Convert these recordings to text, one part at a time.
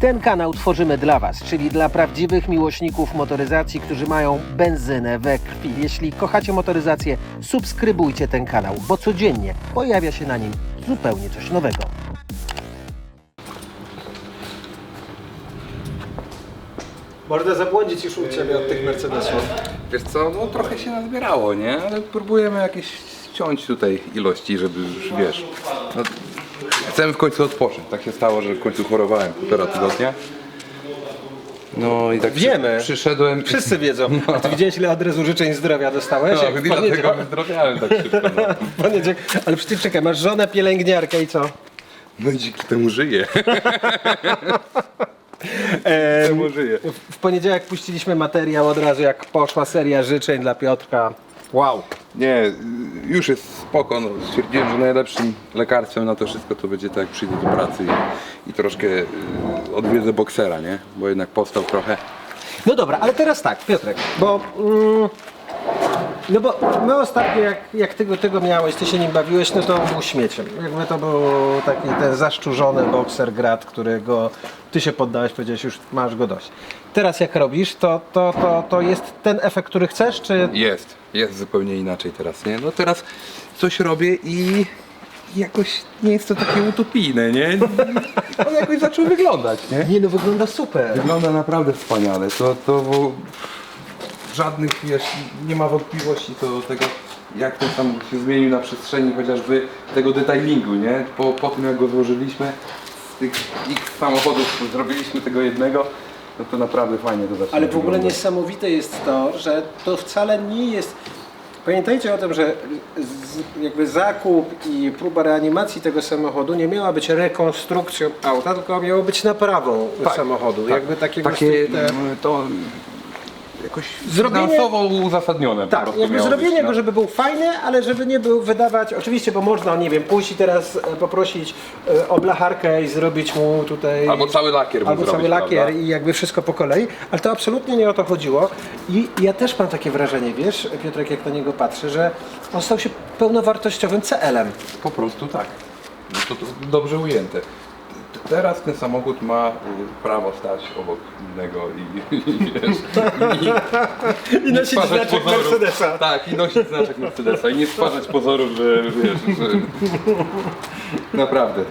Ten kanał tworzymy dla Was, czyli dla prawdziwych miłośników motoryzacji, którzy mają benzynę we krwi. Jeśli kochacie motoryzację, subskrybujcie ten kanał, bo codziennie pojawia się na nim zupełnie coś nowego. Można zabłądzić już u Ciebie od tych Mercedesów. Wiesz co, no trochę się nazbierało, nie? Ale próbujemy jakieś ściąć tutaj ilości, żeby już, wiesz, no, chcemy w końcu odpocząć. Tak się stało, że w końcu chorowałem półtora tygodnia. No i tak przy- Wiemy. przyszedłem... Wszyscy wiedzą. A Ty widziałeś, ile od razu życzeń zdrowia dostałeś? No, w i dlatego poniedziałek- wyzdrowiałem tak szybko. No, w poniedziałek. Ale przecież czekaj, masz żonę pielęgniarkę i co? no i dzięki temu żyję. Em, temu żyję. w- w poniedziałek puściliśmy materiał od razu, jak poszła seria życzeń dla Piotrka. Wow. Nie, już jest spoko. No. Stwierdziłem, że najlepszym lekarstwem na to wszystko to będzie tak, jak przyjdę do pracy i, i troszkę y, odwiedzę boksera, nie? Bo jednak powstał trochę. No dobra, ale teraz tak, Piotrek, bo... Mm, no bo my ostatnio, jak, jak tego, tego miałeś, ty się nim bawiłeś, no to był śmieciem. Jakby to był taki ten zaszczurzony bokser grat, którego ty się poddałeś, powiedziałeś, już masz go dość. Teraz jak robisz, to, to, to, to jest ten efekt, który chcesz, czy... Jest, jest zupełnie inaczej teraz, nie? No teraz coś robię i jakoś nie jest to takie utopijne, nie? On jakoś zaczął wyglądać, nie? Nie no, wygląda super. Wygląda naprawdę wspaniale. To, to bo żadnych, wiesz, nie ma wątpliwości co do tego, jak ten sam się zmienił na przestrzeni chociażby tego detailingu, nie? Po, po tym jak go złożyliśmy, z tych ich samochodów zrobiliśmy tego jednego, no to naprawdę fajnie to zaczyna Ale w ogóle wyglądać. niesamowite jest to, że to wcale nie jest. Pamiętajcie o tym, że z, jakby zakup i próba reanimacji tego samochodu nie miała być rekonstrukcją auta, tylko miało być naprawą samochodu. Tak, jakby takiego takie stricte- mm, to jakoś Zrobienie- finansowo uzasadnione Tak, jakby zrobienie być, go, no. żeby był fajny, ale żeby nie był wydawać, oczywiście, bo można, nie wiem, pójść i teraz e, poprosić e, o blacharkę i zrobić mu tutaj... Albo cały lakier Albo zrobić, cały lakier prawda? i jakby wszystko po kolei, ale to absolutnie nie o to chodziło i ja też mam takie wrażenie, wiesz, Piotrek, jak na niego patrzę, że on stał się pełnowartościowym CL-em. Po prostu tak. No to, to dobrze ujęte. Teraz ten samochód ma y, prawo stać obok innego i, i, wiesz, i, I nosić stwarzać znaczek pozorów. Mercedesa. Tak, i nosić znaczek Mercedesa i nie stwarzać pozorów, że wiesz, że naprawdę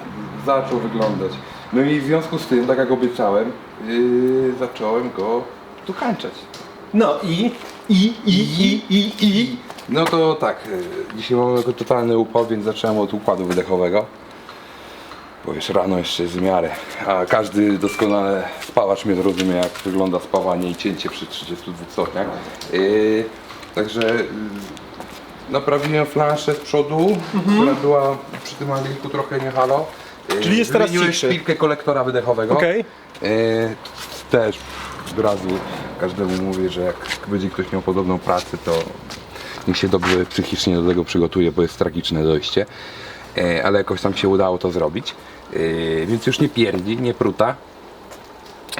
zaczął wyglądać. No i w związku z tym, tak jak obiecałem, yy, zacząłem go tu kańczać. No i, i, i, i, i, i. No to tak, y, dzisiaj mamy totalny upał, więc zacząłem od układu wydechowego. Bo już rano jeszcze jest w miarę, a każdy doskonale spawacz mnie zrozumie jak wygląda spawanie i cięcie przy 32 stopniach. Yy, także yy, naprawiłem flanszę z przodu, która była przy tym angliku trochę nie halo. Yy, Czyli jest teraz cichszy. szpilkę kolektora wydechowego. Okej. Yy, też od razu każdemu mówię, że jak będzie ktoś miał podobną pracę, to niech się dobrze psychicznie do tego przygotuje, bo jest tragiczne dojście. E, ale jakoś tam się udało to zrobić. E, więc już nie pierdzi, nie pruta.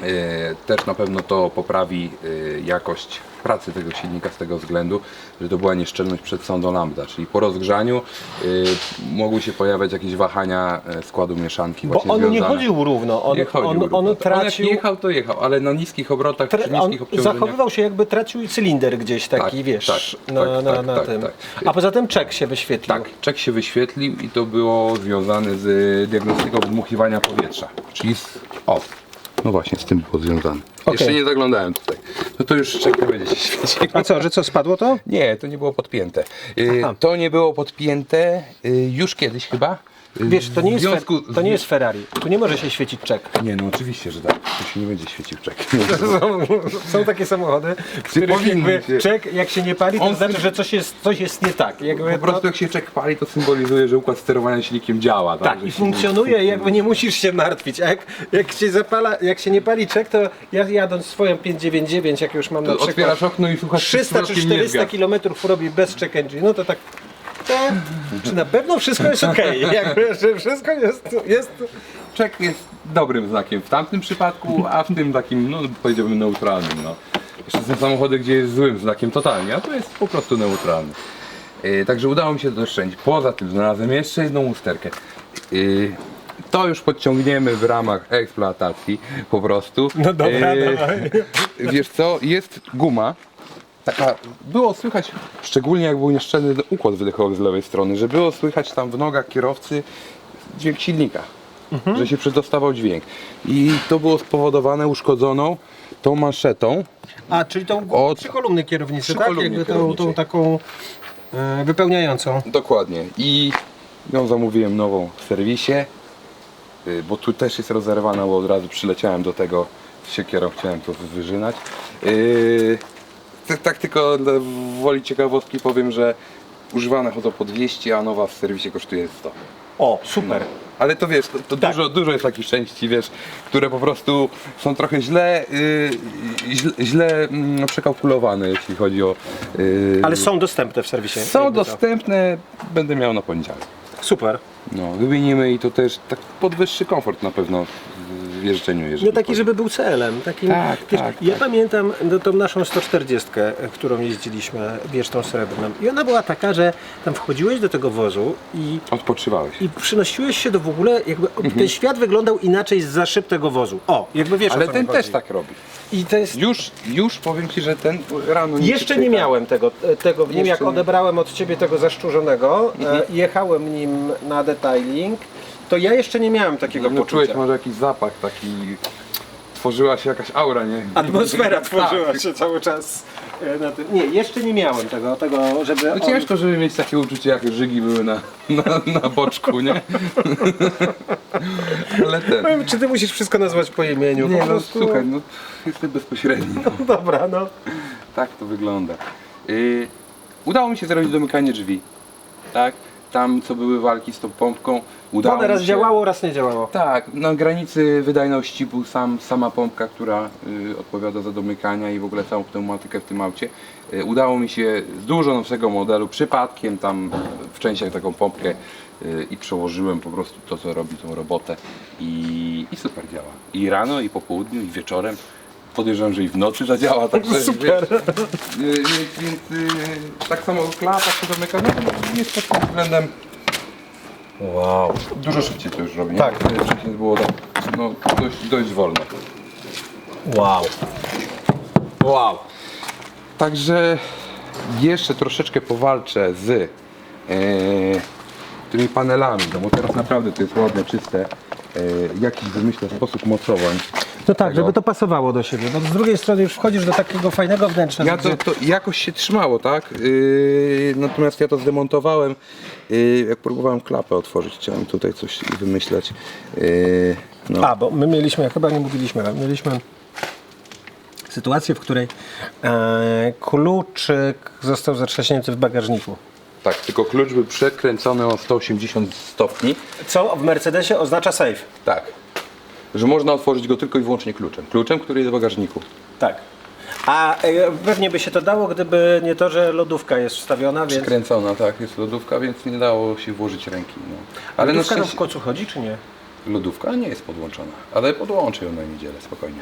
E, Też na pewno to poprawi e, jakość pracy tego silnika z tego względu, że to była nieszczelność przed sondą lambda, czyli po rozgrzaniu e, mogły się pojawiać jakieś wahania e, składu mieszanki. Bo właśnie on nie związane- chodził równo, on, nie chodził on, równo. on jak tracił... jechał, to jechał, ale na niskich obrotach, przy Tre- on niskich obciążeniach. zachowywał się jakby tracił cylinder gdzieś taki, Tak, wiesz, tak, na, tak, na, tak, na tak, tym. tak. A poza tym czek się wyświetlił. Tak, czek się wyświetlił i to było związane z diagnostyką dmuchiwania powietrza. Czyli z... O, no właśnie, z tym było związane. Jeszcze nie zaglądałem tutaj. No to już czek nie będzie się świecił. A co, że co, spadło to? Nie, to nie było podpięte. Y, Aha. to nie było podpięte y, już kiedyś chyba. Wiesz, to nie, jest, związku to nie jest Ferrari, tu nie może się świecić czek. Nie, no oczywiście, że tak. To się nie będzie świecił czek. Są, są takie samochody, których jakby się. czek jak się nie pali, to On znaczy, że coś jest, coś jest nie tak. Jakby Po prostu to, jak się czek pali, to symbolizuje, że układ sterowania silnikiem działa. tak, Że i funkcjonuje jakby nie musisz się martwić. A jak, jak się zapala, jak się nie pali czek, to ja jadąc swoją 599, jak już mam na To przykład Otwierasz okno i słuchasz 300 czy przypadkiem nie 400 zgasł. km robi bez check engine, no to tak. Czy na pewno wszystko jest ok? Jakby, że wszystko jest, jest. Czek jest dobrym znakiem w tamtym przypadku, a w tym takim, no powiedziałbym neutralnym. No. Jeszcze są samochody, gdzie jest złym znakiem totalnie, a to jest po prostu neutralny. Yy, także udało mi się to oszczędzić. Poza tym znalazłem jeszcze jedną usterkę. Yy, to już podciągniemy w ramach eksploatacji po prostu. No dobra, dawaj. Wiesz co, jest guma. Taka, było słychać, szczególnie jak był nieszczelny układ wydechowy z lewej strony, że było słychać tam w nogach kierowcy dźwięk silnika, Mhm. że się przedostawał dźwięk. I to było spowodowane uszkodzoną tą maszetą, A, czyli tą Od- trzy kolumny kierownicy, tak? Jakby tą, tą taką e, wypełniającą. Dokładnie. I ją zamówiłem nową w serwisie, y, bo tu też jest rozerwana, bo od razu przyleciałem do tego z siekierą, chciałem to wyżynać. Yy, tak- tylko dla woli ciekawostki powiem, że używane chodzą po 200, a nowa w serwisie kosztuje 100. O, super. Ale to wiesz, to, to Tak. dużo, dużo jest takich części, wiesz, które po prostu są trochę źle, yy, źle, źle mm, przekalkulowane, jeśli chodzi o... yy, Ale są dostępne w serwisie. są jakby to. dostępne, będę miał na poniedziałek. Super. No, wymienimy i to też tak podwyższy komfort na pewno jeżdżeniu. Jeżeli No taki, chodzi. żeby był CL-em. Takim, Tak, wiesz, tak, Ja tak. pamiętam no, tą naszą 140, którą jeździliśmy, wiesz, tą srebrną. I ona była taka, że tam wchodziłeś do tego wozu i, Odpoczywałeś. i przynosiłeś się do w ogóle, jakby ten świat wyglądał inaczej z szyb tego wozu. O, jakby wiesz o Ale co ten chodzi. też tak robi. I to jest... Już, już powiem Ci, że ten rano Jeszcze nie miałem tego, tego w nim, Jeszcze jak nie. odebrałem od Ciebie tego zaszczurzonego, e, jechałem nim na detailing, to ja jeszcze nie miałem takiego No, czułeś poczucia. może jakiś zapach taki... Tworzyła się jakaś aura, nie? Atmosfera Tak. tworzyła się cały czas e, na tym. Nie, jeszcze nie miałem tego, tego żeby. No on- ciężko, żeby mieć takie uczucie, jak żygi były na, na, na boczku, nie? Ale ten... Powiem, Czy ty musisz wszystko nazwać po imieniu? Nie, po no prostu... słuchaj, no jestem bezpośredni. No. Dobra, no. Tak to wygląda. Yy, udało mi się zrobić domykanie drzwi. Tak? Tam co były walki z tą pompką. Udało One raz mi się... działało, raz nie działało. Tak, na granicy wydajności był sam, sama pompka, która y, odpowiada za domykania i w ogóle całą pneumatykę w tym aucie. Y, udało mi się z dużo nowszego modelu, przypadkiem tam w częściach taką pompkę y, i przełożyłem po prostu to, co robi tą robotę i, i super działa. I rano, i po południu, i wieczorem. Podejrzewam, że i w nocy zadziała, także Super. Wiesz, y, więc, więc y, tak samo klapa się domyka, no jest pod tym względem Wow. Dużo szybciej to już robi. nie? Tak. Wcześniej było tak, no, dość, dość wolno. Wow. Wow. Także jeszcze troszeczkę powalczę z e, tymi panelami, no bo teraz naprawdę to jest ładne, czyste. E, jakiś wymyślę sposób mocowań. No tak, żeby to pasowało do siebie, bo z drugiej strony już wchodzisz do takiego fajnego wnętrza. Ja gdzie- to, to jakoś się trzymało, tak? Yy, natomiast ja to zdemontowałem. Yy, jak próbowałem klapę otworzyć, chciałem tutaj coś wymyśleć. Yy, no. A, bo my mieliśmy, chyba nie mówiliśmy, ale mieliśmy sytuację, w której e, kluczyk został zatrzaśnięty w bagażniku. Tak, tylko klucz był przekręcony o 180 stopni. Co w Mercedesie oznacza safe. Tak. Że można otworzyć go tylko i wyłącznie kluczem. Kluczem, który jest w bagażniku. Tak. A e, pewnie by się to dało, gdyby nie to, że lodówka jest wstawiona, więc... Kręcona, tak, jest lodówka, więc nie dało się włożyć ręki. No. Ale na Lodówka w szczęście końcu chodzi, czy nie? lodówka nie jest podłączona. Ale podłączę ją na niedzielę, spokojnie.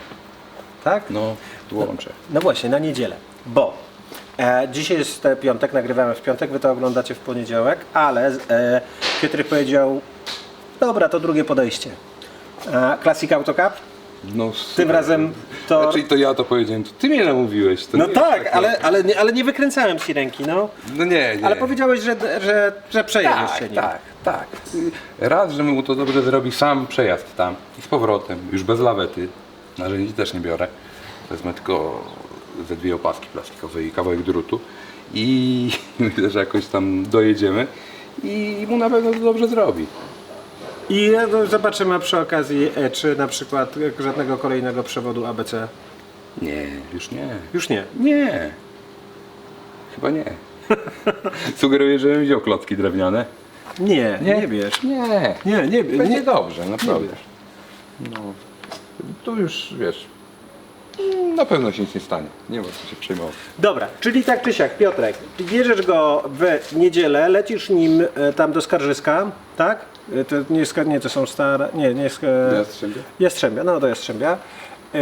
Tak? No, podłączę. No właśnie, na niedzielę. Bo e, dzisiaj jest e, piątek, nagrywamy w piątek, wy to oglądacie w poniedziałek, ale e, Piotr powiedział, dobra, to drugie podejście. E, Classic Autocap? No, Tym razem to... Znaczy to ja to powiedziałem, to ty mnie namówiłeś. To No nie jest tak, tak, ale, ale, nie, ale nie wykręcałem ci ręki, no. No nie, nie. Ale powiedziałeś, że, że, że przejedziesz się tak, nim. tak, tak. Raz, że mu to dobrze zrobi sam przejazd tam i z powrotem, już bez lawety. Narzędzi też nie biorę. Wezmę tylko ze dwie opaski plastikowe i kawałek drutu i myślę, że jakoś tam dojedziemy i mu na pewno to dobrze zrobi. I no, zobaczymy przy okazji, e, czy na przykład e, żadnego kolejnego przewodu ABC. Nie, już nie. Już nie. Nie. Chyba nie. Sugeruję, żebym wziął klocki drewniane. Nie, nie, bierz. Nie. Nie, nie, Będzie nie. dobrze, naprawdę. bierz. No. Tu już wiesz. Na pewno się nic nie stanie. Nie ma co się przejmować. Dobra, czyli tak czy siak, Piotrek, bierzesz go w niedzielę, lecisz nim e, tam do Skarżyska, tak? E, To nie, jest, nie to są stare, nie, nie jest... e, Jastrzębie? Jastrzębia, no do Jastrzębia. E,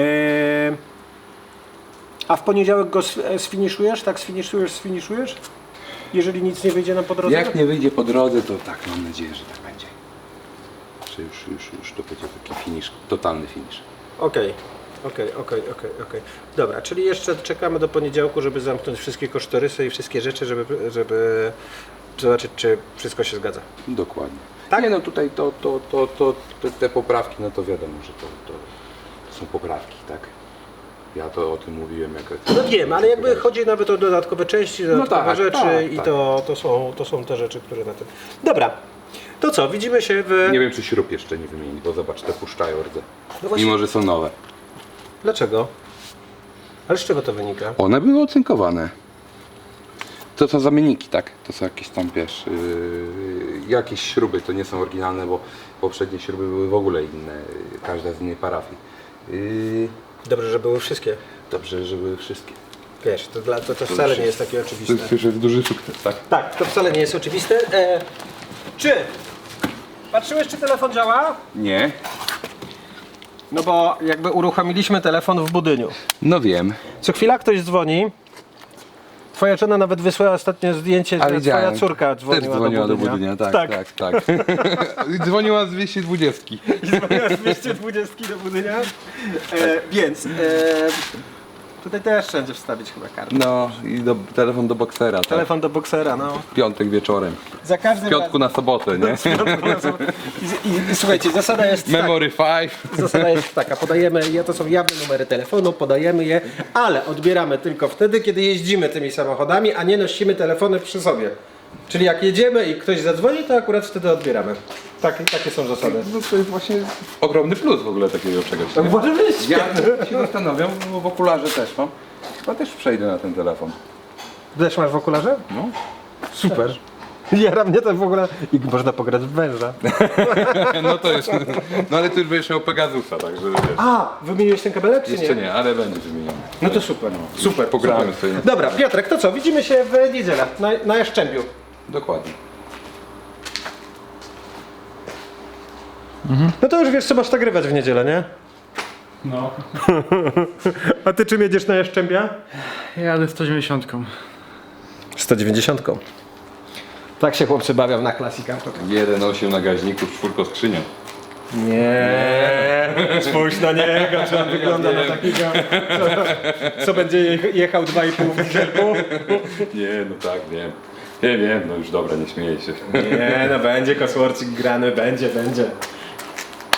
a w poniedziałek go sf- e, sfiniszujesz, tak sfiniszujesz, sfiniszujesz? Jeżeli nic nie wyjdzie nam po drodze? Jak nie wyjdzie po drodze, to tak mam nadzieję, że tak będzie. jeszcze już, już, już to będzie taki finish, totalny finish. Okej, okej, okej, okej, okej. Dobra, czyli jeszcze czekamy do poniedziałku, żeby zamknąć wszystkie kosztorysy i wszystkie rzeczy, żeby, żeby zobaczyć, czy wszystko się zgadza. Dokładnie. Tak? Nie no tutaj to, to, to, to te, te poprawki, no to wiadomo, że to, to, to są poprawki, tak? Ja to o tym mówiłem jak... No wiem, ale jakby chodzi nawet o dodatkowe części, dodatkowe tak, rzeczy tak, i tak. To, to, są, to są te rzeczy, które na tym... Dobra, to co, widzimy się w... Nie wiem czy śrub jeszcze nie wymienić, bo zobacz, te puszczają rdze. No właśnie- Mimo, że są nowe. Dlaczego? Ale z czego to wynika? One były ocynkowane. To są zamienniki, tak? To są jakieś tam, wiesz, yy, jakieś śruby, to nie są oryginalne, bo poprzednie śruby były w ogóle inne, każda z innej parafii. Yy, Dobrze, że były wszystkie. dobrze, że były wszystkie. Wiesz, to, dla, to, to wcale nie jest takie oczywiste. To jest duży sukces, tak? Tak, to wcale nie jest oczywiste. E, czy patrzyłeś, czy telefon działa? Nie. No bo jakby uruchomiliśmy telefon w budyniu. No wiem. Co chwila ktoś dzwoni. Twoja żona nawet wysłała ostatnio zdjęcie, A że widziałem. twoja córka dzwoniła, Też dzwoniła do budynia. tak, tak, tak. dzwoniła z 220. I dzwoniła z 220 do budynia. E, więc e, tutaj też wszędzie wstawić chyba kartę. No i do, telefon do boksera, tak? Telefon do boksera, no. Piątek wieczorem. Za każdym W piątku na sobotę, nie? razem. I, i, I słuchajcie, zasada jest taka. Memory 5. Zasada jest taka, podajemy je, to są jawne numery telefonu, podajemy je, ale odbieramy tylko wtedy, kiedy jeździmy tymi samochodami, a nie nosimy telefony przy sobie. Czyli jak jedziemy i ktoś zadzwoni, to akurat wtedy odbieramy. Tak, takie są zasady. No to jest właśnie ogromny plus w ogóle takiego czegoś. nie? Może być. Ja się zastanawiam, bo w okularze też mam. Chyba też przejdę na ten telefon. Też masz w okularze? No. Super. Jara mnie to w ogóle... I można pograć w węża. No to jest. No ale ty już będziesz miał Pegasusa, także wiesz. A, wymieniłeś ten kabelek, czy Jeszcze nie? nie, ale będzie wymieniony. No to super. Super, Pogramy super. sobie. Dobra, Piotrek, to co? Widzimy się w niedzielę na, na Jaszczębiu. Dokładnie. No to już wiesz, co masz nagrywać w niedzielę, nie? No, A ty czym jedziesz na Jaszczębia? jadę 190. 190. Tak się chłopcy bawią na klasikach. 1,8 na gaźniku, czwórko skrzynią. Nie, spójrz na niego, czy on wygląda na takiego, co, co będzie je- jechał 2,5 w dieselku. Nie, no tak, wiem. Nie wiem, no już dobra, nie śmieję się. Nie, no będzie kosworcik grany, będzie, będzie.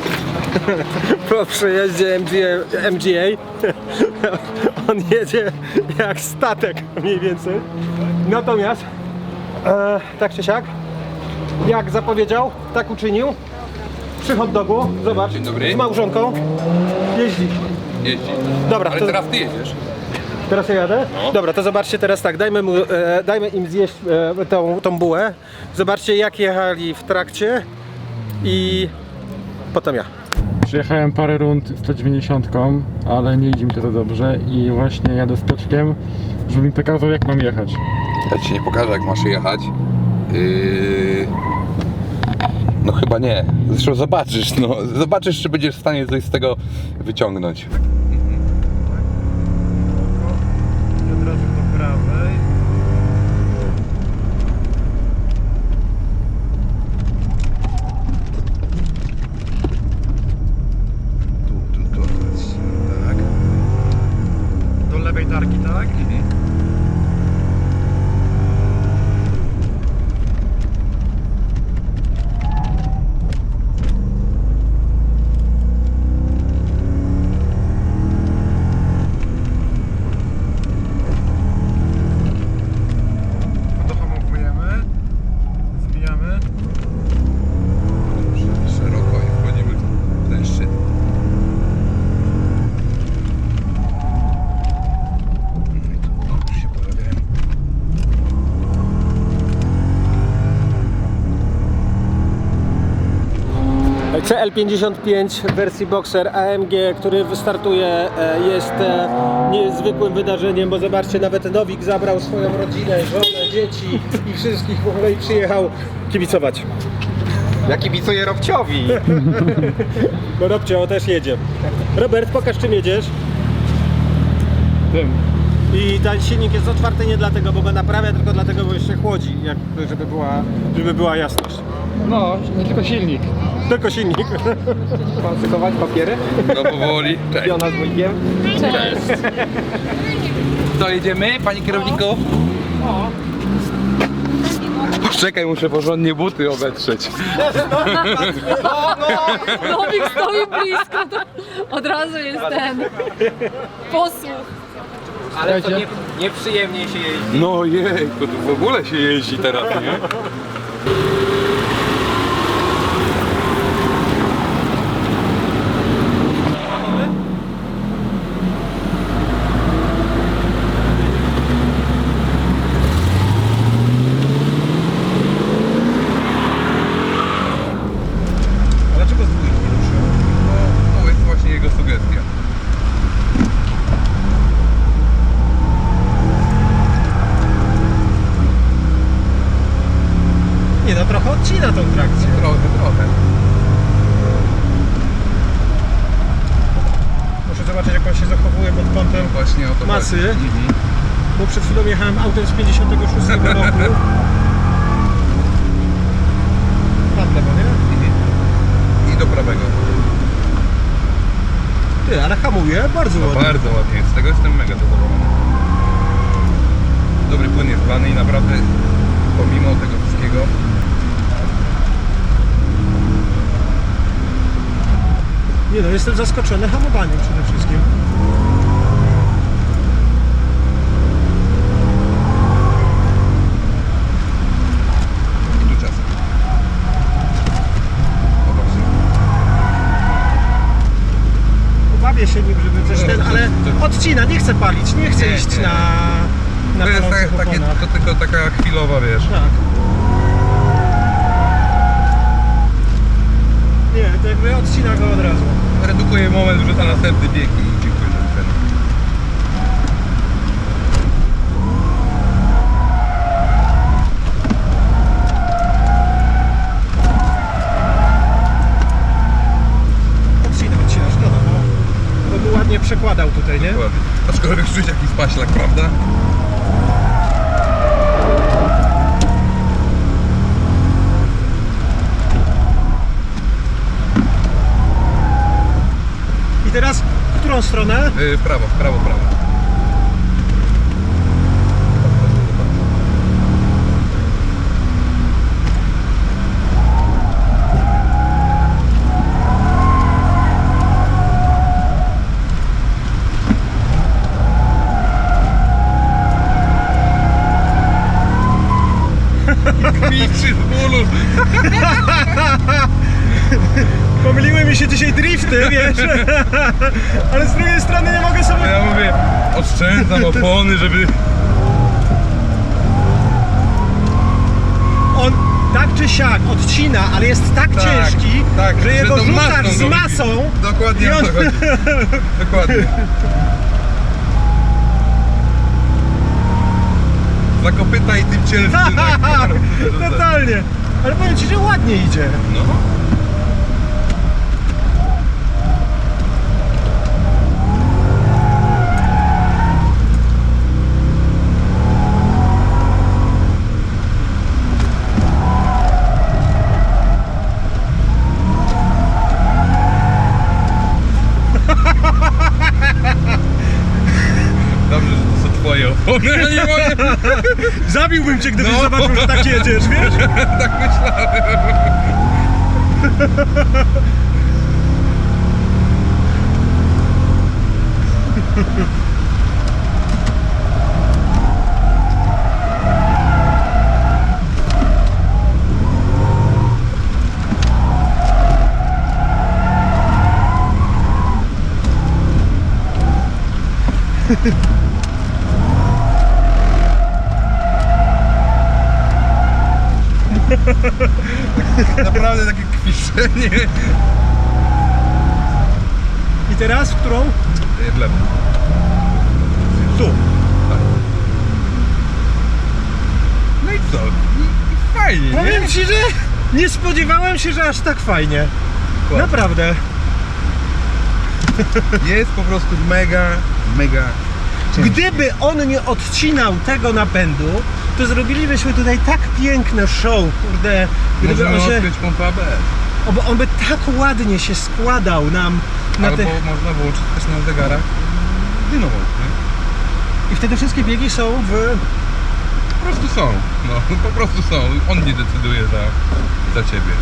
po przejeździe MGA, MGA. On jedzie jak statek mniej więcej. Natomiast e, tak czy siak, jak zapowiedział, tak uczynił. Przy hot dogu, zobacz, Dzień dobry. z małżonką jeździ. Jeździ. Dobra, Ale to teraz ty jedziesz. teraz ja jadę? Dobra, to zobaczcie teraz tak, dajmy, mu, e, dajmy im zjeść e, tą, tą bułę. Zobaczcie jak jechali w trakcie i potem ja. Przyjechałem parę rund 190, ale nie idzie mi to za dobrze i właśnie jadę z toczkiem, żeby mi pokazał jak mam jechać. Ja ci nie pokażę jak masz jechać. Yy... No chyba nie. Zresztą zobaczysz, no. Zobaczysz, czy będziesz w stanie coś z tego wyciągnąć. Od razu po prawej. Tu, tu, tu. Tak. Do lewej tarki, tak? L55 w wersji Boxer AMG, który wystartuje, e, jest e, niezwykłym wydarzeniem, bo zobaczcie, nawet Nowik zabrał swoją rodzinę, żonę, dzieci i wszystkich w ogóle i przyjechał kibicować. Ja kibicuję Robciowi. Bo Robcio też jedzie. Robert, pokaż czym jedziesz. Tym. I ten silnik jest otwarty nie dlatego, bo go naprawia, tylko dlatego, bo jeszcze chłodzi, jak, żeby, była, żeby była jasność. No, nie tylko silnik. Tylko silnik. Konstykować papiery? No powoli. Cześć. Jona z wujkiem. To jedziemy, panie kierowniku? Poczekaj, muszę porządnie buty obetrzeć. Nowik stoi blisko, to od razu jest ten posłuch. Ale to nie, nieprzyjemniej się jeździ. No jej, to tu w ogóle się jeździ teraz, nie? Dlaczego z dwójki ruszył? Bo to jest właśnie jego sugestia. Nie odcina tą trakcję. Trochę, trochę. Muszę zobaczyć jak on się zachowuje pod kątem Właśnie o to Masy? chodzi. Mhm. Bo przed chwilą jechałem autem z 56 roku. Tam lewo, nie? I do prawego. Ty, ale hamuje bardzo No ładnie. bardzo ładnie, z tego jestem mega zadowolony. Dobry płyn jest dbany i naprawdę pomimo tego wszystkiego Nie no, jestem zaskoczony hamowaniem przede wszystkim. Obawię się nim, żeby coś ten, ale odcina, nie chce palić, nie chce Nie, iść nie. na, na To jest palących tak, takie, oponach. to tylko taka chwilowa, wiesz. Tak. Nie, to jakby odcina go od razu. Redukuje moment, wrzuca następny bieg i dziękuję za ten. Odcina, odcina, szkoda, bo, bo by ładnie przekładał tutaj, nie? Dokładnie. Aczkolwiek czuć jakiś paślak, prawda? I teraz w którą stronę? Yy, w prawo, w prawo, w prawo. Kwiczy z bólu. Pomyliły mi się dzisiaj drifty, wiesz? Ale z drugiej strony nie mogę sobie... Ja mówię, oszczędzam opony, żeby... On tak czy siak odcina, ale jest tak, Tak, ciężki, tak, że jego tą rzucasz masą z masą. Dokładnie o on- to chodzi. Dokładnie. Za kopyta i tym cielskim. tak. Totalnie. Ale powiem Ci, że ładnie idzie. No. Dobrze, że to są twoje opony, a nie moje. Zabiłbym Cię, gdybyś No. zobaczył, że tak jedziesz, wiesz? Tak myślałem. Takie kwiszenie. teraz w którą? W lewo. Tu. No i co? I- Fajnie, Powiem nie? ci, że nie spodziewałem się, że aż tak fajnie. Dokładnie. Naprawdę. Jest po prostu mega, mega Gdyby on nie odcinał tego napędu, to zrobilibyśmy tutaj tak piękne show, kurde. Gdyby Możemy on, się, odkryć pompę ABS. Bo on by tak ładnie się składał nam na Albo można włączyć też na zegarach dynamo, nie? I wtedy wszystkie biegi są w... Po prostu są, no po prostu są. On nie decyduje za, za ciebie.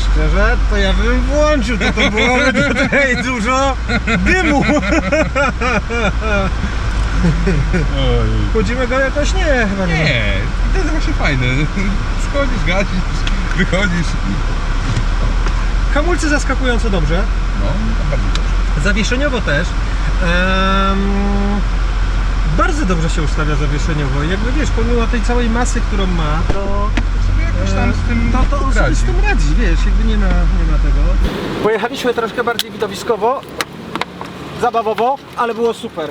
Szczerze, to ja bym włączył, to to byłoby tutaj dużo dymu. Chodzimy go jakoś? Nie, chyba nie. Nie, to jest właśnie fajne. Schodzisz, gadzisz, wychodzisz. Hamulce zaskakująco dobrze. No, bardzo dobrze. Zawieszeniowo też. Bardzo dobrze się ustawia zawieszeniowo. Jakby wiesz, pomimo tej całej masy, którą ma, to, Sobie jakoś tam z tym to, to on sobie radzi. z tym radzi, wiesz, jakby nie ma, nie ma tego. Pojechaliśmy troszkę bardziej widowiskowo, zabawowo, ale było super.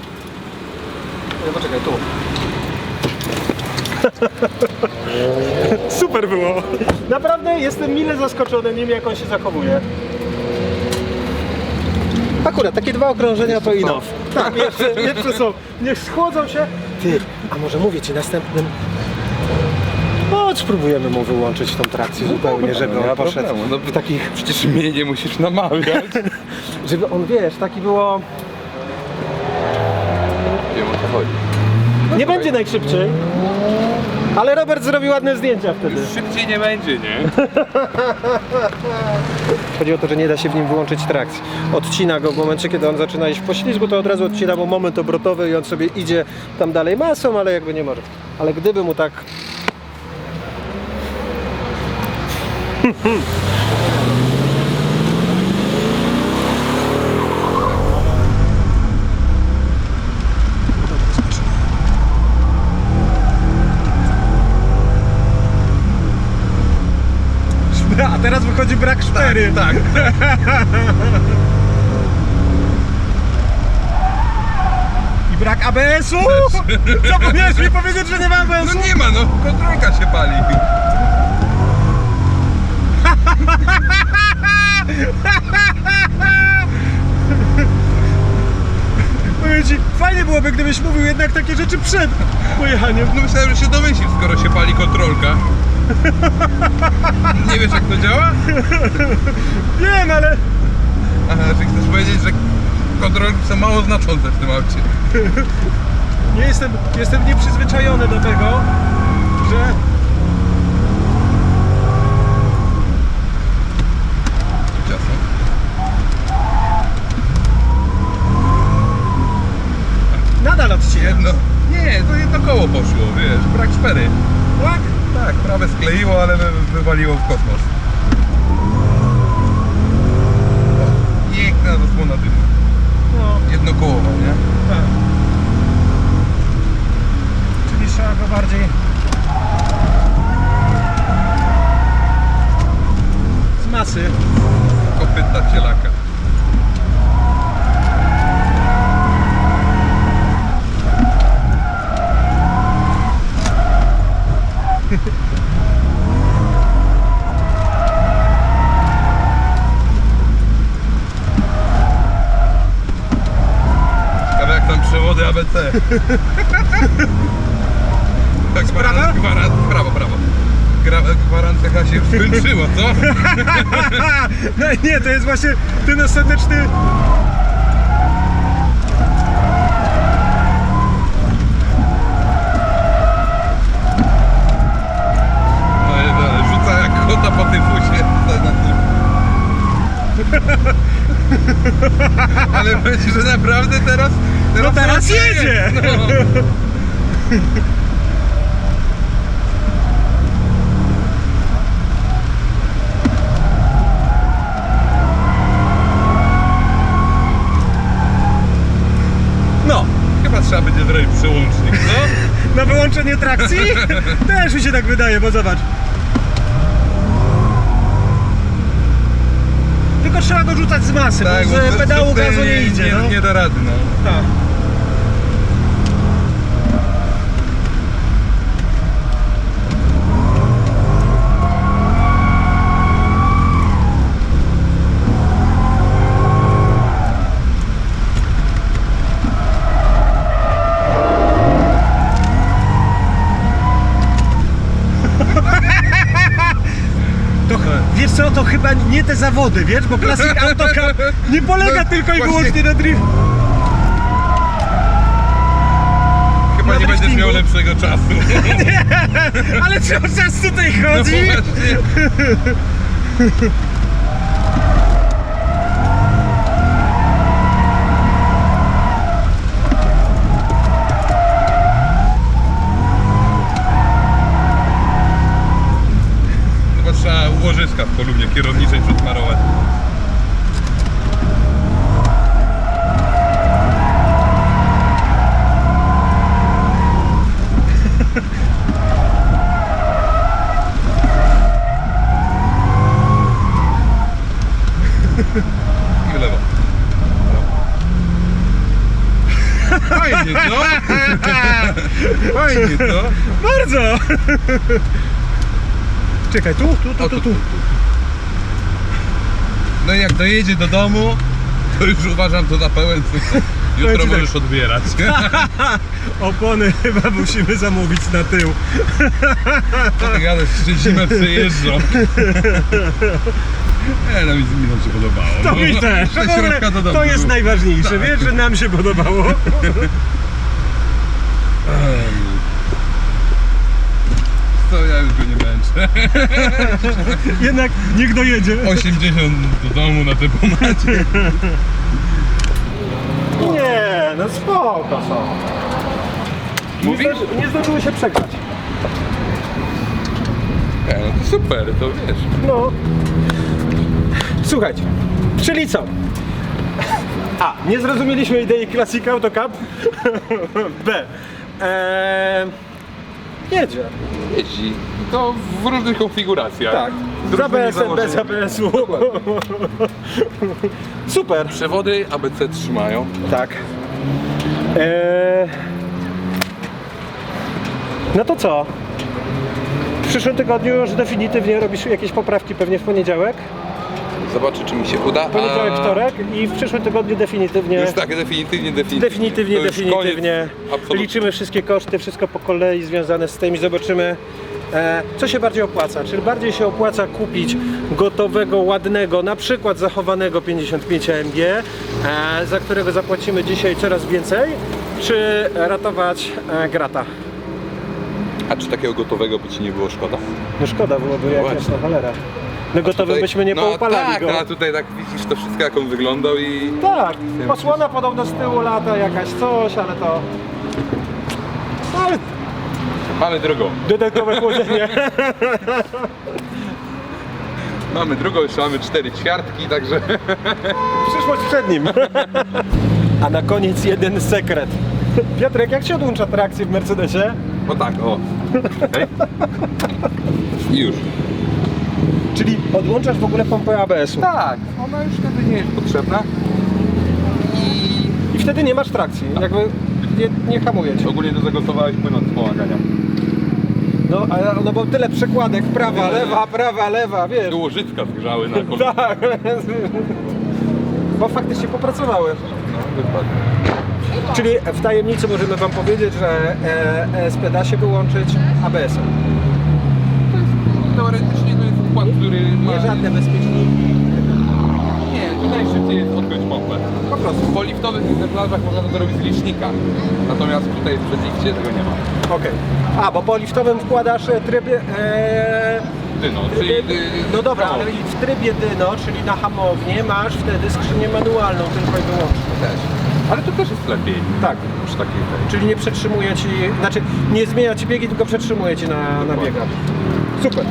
Nie, poczekaj, tu. super było. Naprawdę jestem mile zaskoczony nim, jak on się zachowuje. Akurat, takie dwa okrążenia to enough. Tak, jeszcze, jeszcze są. Niech schłodzą się. Ty, a może mówię ci następnym... Chodź, spróbujemy mu wyłączyć tą trakcję zupełnie, żeby on poszedł. No takich przecież mnie nie musisz namawiać. Żeby on, wiesz, taki było... Wiem o co chodzi. Nie będzie najszybciej, ale Robert zrobił ładne zdjęcia wtedy. Szybciej nie będzie, nie? Chodzi o to, że nie da się w nim wyłączyć trakcji. Odcina go w momencie, kiedy on zaczyna iść po ślizgu, to od razu odcina mu moment obrotowy i on sobie idzie tam dalej masą, ale jakby nie może. Ale gdyby mu tak... A teraz wychodzi brak szpery. Tak, I brak ABS-u! Zapomniałeś mi powiedzieć, że nie ma No ABS-u? nie ma, no kontrolka się pali. Powiem ci, fajnie byłoby, gdybyś mówił jednak takie rzeczy przed pojechaniem. No myślałem, że się domyślisz, skoro się pali kontrolka. Nie wiesz jak to działa? Wiem, ale Aha, że chcesz powiedzieć, że kontrolki są mało znaczące w tym aucie. nie jestem, jestem nieprzyzwyczajony do tego, że Ciasno. nadal odcina. Jedno. Nie, to jedno koło poszło, wiesz, brak szpery. Tak? Tak, prawe skleiło, ale wy, wywaliło w kosmos. O, piękna zasłona dymu. No, Jednokołowa, nie? tak. Czyli trzeba go bardziej... Z masy. Kopyta cielaka. Ciekawe jak tam przewody ABC. tak, prawa? Gwaran, prawo, prawo. Gra, gwarancja chyba się skończyła, co? No nie, to jest właśnie ten ostateczny... No, no, rzuca jak kota po tym fusie. Na tym. Ale będzie, że naprawdę teraz... No teraz jedzie! No. No, Chyba trzeba będzie zrobić przełącznik, no? na wyłączenie trakcji? Też mi się tak wydaje, bo zobacz. Tylko trzeba go rzucać z masy, Tak, bo bo z to- pedału gazu nie idzie. Nie, no. nie da rady, no. Tak. To, ch- wiesz co, to chyba nie te zawody, wiesz, bo Classic Autocar nie polega tylko i właśnie- wyłącznie na drift. Chyba Na nie będziesz driftingu. miał lepszego czasu. Ale cały czas tutaj No chodzi. właśnie. Kolumnie kierowniczej przesmarować. I w lewo. Fajnie, co? Fajnie, co? Bardzo. Czekaj, tu, tu, tu, tu, tu. No i jak dojedzie do domu, to już uważam to za pełen sukces. Jutro Powiem ci tak. możesz odbierać. Opony chyba musimy zamówić na tył. Co ty gadasz, jeszcze zimę przejeżdżą. Nie, no mi, mi nam się podobało. To No, mi też. do W ogóle do domu. To jest najważniejsze, wiesz, że nam się podobało. To ja już męczę. Jednak niech dojedzie. 80 do domu na tempomacie. Nie, no spoko są. Nie, zdąży, nie zdążyły się przegrać. Nie, no to super, to wiesz. No. Słuchajcie, czyli co? A. Nie zrozumieliśmy idei Classic Auto Cup. B. Eee, jedzie. Jeździ. To w różnych konfiguracjach. Tak. Z ABS-em, bez. ABS-u. Super. Przewody ABC trzymają. Tak. Eee... No to co? W przyszłym tygodniu już definitywnie robisz jakieś poprawki pewnie w poniedziałek. Zobaczę, czy mi się uda. Poniedziałek, a- wtorek i w przyszłym tygodniu definitywnie. Już tak, definitywnie, definitywnie. Definitywnie, definitywnie. Liczymy wszystkie koszty, wszystko po kolei związane z tym i zobaczymy, co się bardziej opłaca. Czy bardziej się opłaca kupić gotowego, ładnego, na przykład zachowanego 55 AMG, e, za którego zapłacimy dzisiaj coraz więcej, czy ratować e, grata. A czy takiego gotowego by ci nie było szkoda? No szkoda byłoby jak właśnie. jasna cholera. No gotowy Tutaj- byśmy nie no, poupalali tak, go. No, a tutaj tak widzisz to wszystko jak on wyglądał i... Tak, posłona podobno z tyłu lata jakaś coś, ale to... No, ale Mamy drugą. dodatkowe chłodzenie. Mamy drugą, jeszcze mamy cztery ćwiartki, także... Przyszłość przed nim. A na koniec jeden sekret. Piotrek, jak się odłącza trakcję w Mercedesie? O tak, o. I już. Czyli odłączasz w ogóle pompę ABS-u. Tak, ona już wtedy nie jest potrzebna. I wtedy nie masz trakcji. Jakby nie, nie. Ogólnie to zagotowałeś płynąc z pomagania. No, a, no bo tyle przekładek, prawa, lewa, prawa, lewa, wiesz. Tu łożyska zgrzały na kolumnie. Tak. Bo faktycznie popracowały. No. Czyli w tajemnicy możemy Wam powiedzieć, że ESP da się wyłączyć ABS-em. Teoretycznie to jest układ, który ma... Nie żadne bezpieczniki. Nie, tutaj szybciej jest odpiąć pompę. Po prostu. Po liftowych egzemplarzach można to zrobić z licznika. Natomiast tutaj w przedlifcie tego nie ma. Okej. A, bo po liftowym wkładasz e, tryb... E, Dyno, czyli... y, no dobra, ale i w trybie dyno, czyli na hamownię, masz wtedy skrzynię manualną tylko i wyłącznie. Też. Ale to też jest lepiej. Tak. Przy takiej tej. Czyli nie przetrzymuje ci, znaczy nie zmienia ci biegi, tylko przetrzymuje ci na, na biegach. Super.